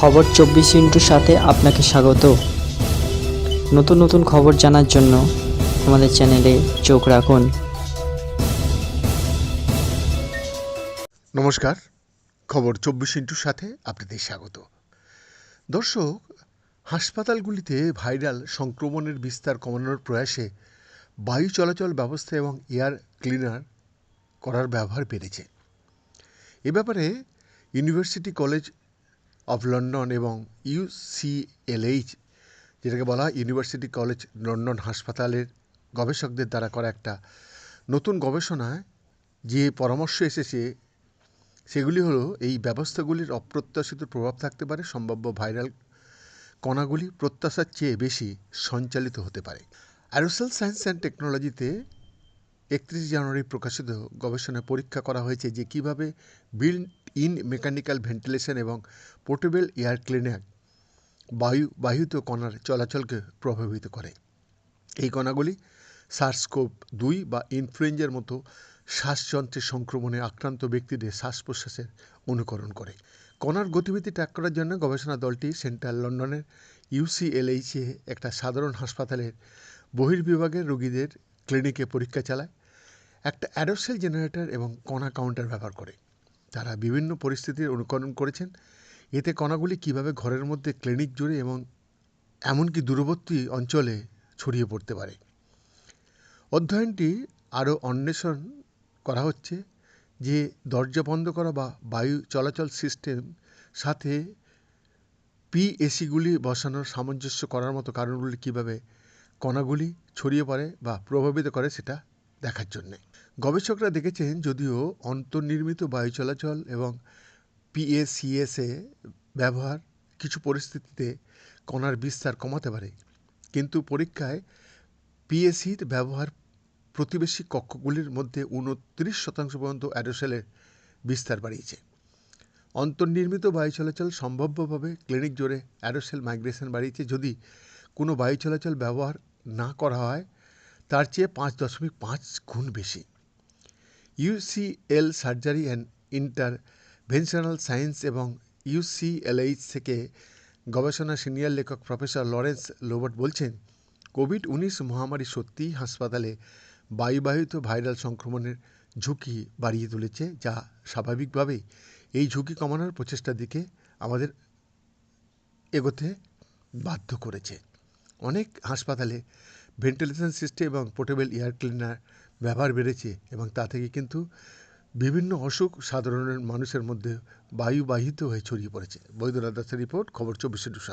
খবর চব্বিশ ইন্টুর সাথে আপনাকে স্বাগত। নতুন নতুন খবর জানার জন্য আমাদের চ্যানেলে চোখ রাখুন। নমস্কার, খবর চব্বিশ ইন্টুর সাথে আপনাদের স্বাগত। দর্শক, হাসপাতালগুলিতে ভাইরাল সংক্রমণের বিস্তার কমানোর প্রয়াসে বায়ু চলাচল ব্যবস্থা এবং এয়ার ক্লিনার করার ব্যবহার বেড়েছে। এ ব্যাপারে ইউনিভার্সিটি কলেজ অফ লন্ডন এবং ইউসিএলএইচ যেটাকে বলা হয় ইউনিভার্সিটি কলেজ লন্ডন হাসপাতালের গবেষকদের দ্বারা করা একটা নতুন গবেষণায় যে পরামর্শ এসেছে, সেগুলি হলো এই ব্যবস্থাগুলির অপ্রত্যাশিত প্রভাব থাকতে পারে, সম্ভাব্য ভাইরাল কণাগুলি প্রত্যাশার চেয়ে বেশি সঞ্চালিত হতে পারে। অ্যারোসেল সায়েন্স অ্যান্ড টেকনোলজিতে একত্রিশ জানুয়ারি প্রকাশিত গবেষণায় পরীক্ষা করা হয়েছে যে কীভাবে বিল্ড ইন মেকানিক্যাল ভেন্টিলেশন এবং পোর্টেবল এয়ার ক্লিনার বায়ু বায়ুত কণার চলাচলকে প্রভাবিত করে। এই কণাগুলি সার্সকোপ দুই বা ইনফ্লুয়েঞ্জার মতো শ্বাসযন্ত্রের সংক্রমণে আক্রান্ত ব্যক্তিদের শ্বাস প্রশ্বাসের অনুকরণ করে। কণার গতিবিধি ট্র্যাক করার জন্য গবেষণা দলটি সেন্ট্রাল লন্ডনের ইউসিএলএইচে একটা সাধারণ হাসপাতালের বহির্বিভাগের রোগীদের ক্লিনিকে পরীক্ষা চালায়। একটা অ্যাডোসেল জেনারেটর এবং কণা কাউন্টার ব্যবহার করে। তারা বিভিন্ন পরিস্থিতির অনুকরণ করেছেন। এতে কণাগুলি কীভাবে ঘরের মধ্যে ক্লিনিক জুড়ে এবং এমনকি দূরবর্তী অঞ্চলে ছড়িয়ে পড়তে পারে। অধ্যয়নটি আরও অন্বেষণ করা হচ্ছে যে দরজা বন্ধ করা বা বায়ু চলাচল সিস্টেম সাথে পিএসিগুলি বসানোর সামঞ্জস্য করার মতো কারণগুলি কীভাবে কণাগুলি ছড়িয়ে পড়ে বা প্রভাবিত করে সেটা দেখার জন্যে। গবেষকরা দেখেছেন যদিও অন্তর্নির্মিত বায়ু চলাচল এবং পিএসিএসএ ব্যবহার কিছু পরিস্থিতিতে কণার বিস্তার কমাতে পারে। কিন্তু পরীক্ষায় পিএসির ব্যবহার প্রতিবেশী কক্ষগুলির মধ্যে উনত্রিশ শতাংশ পর্যন্ত অ্যাডোসেলের বিস্তার বাড়িয়েছে। অন্তর্নির্মিত বায়ু চলাচল সম্ভাব্যভাবে ক্লিনিক জোরে অ্যারোসেল মাইগ্রেশন বাড়িয়েছে। যদি কোনো বায়ু চলাচল ব্যবহার না করা হয় তার চেয়ে পাঁচ দশমিক পাঁচ গুণ বেশি। UCL surgery and interventional science এবং ইউসিএলএইচ থেকে গবেষণা সিনিয়র লেখক প্রফেসর লরেন্স লোবট বলছেন কোভিড উনিশ মহামারী সত্যিই হাসপাতালে বায়ুবাহিত ভাইরাল সংক্রমণের ঝুঁকি বাড়িয়ে তুলেছে, যা স্বাভাবিকভাবেই এই ঝুঁকি কমানোর প্রচেষ্টার দিকে আমাদের এগোতে বাধ্য করেছে। অনেক হাসপাতালে ভেন্টিলেশন সিস্টেম এবং পোর্টেবল এয়ার ক্লিনার ব্যবহার বেড়েছে এবং তা থেকে কিন্তু বিভিন্ন অসুখ সাধারণ মানুষের মধ্যে বায়ুবাহিত হয়ে ছড়িয়ে পড়েছে। বৈদ্যনাথ দাসের রিপোর্ট, খবর চব্বিশে